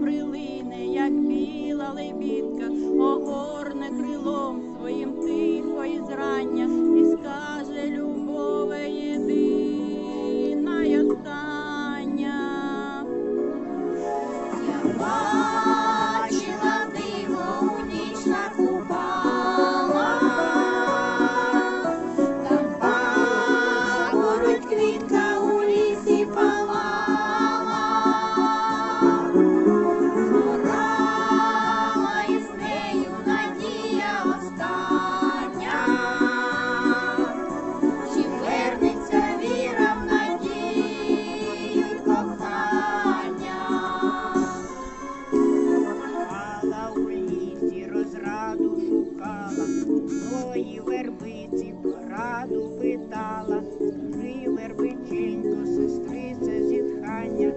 прилине, як біла лебідка. Ого. літала, Пример печенько, сестрице зітхання,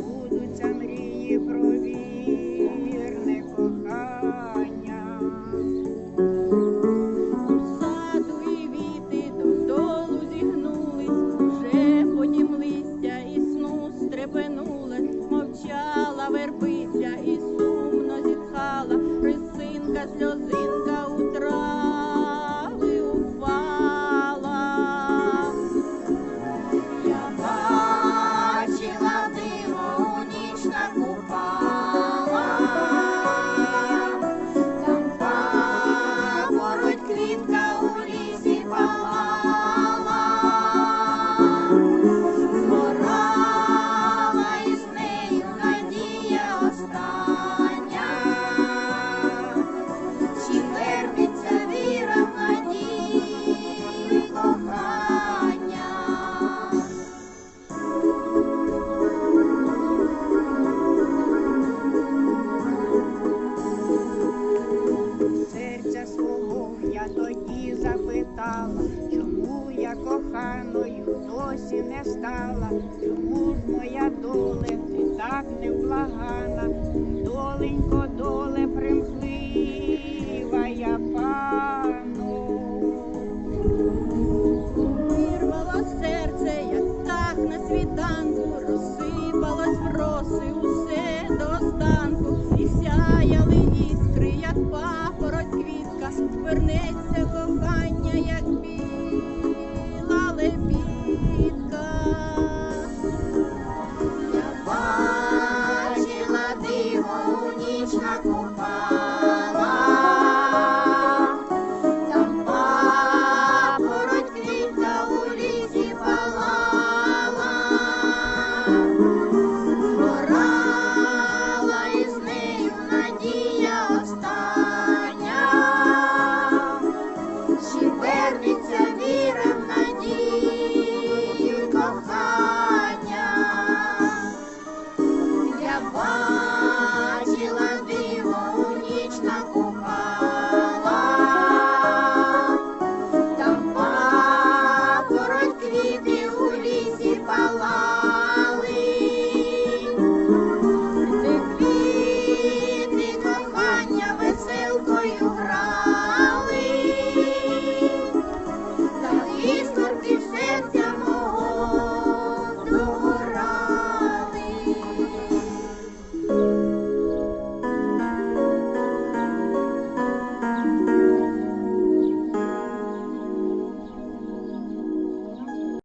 будуться мрії про вірне кохання. Саду і віти додолу зігнулись, вже потім листя і сну стрепенули, мовчала вербиця і сумно зітхала, рисинка сльозинка. коханою досі не стала, чому ж моя доле ти так невблагана.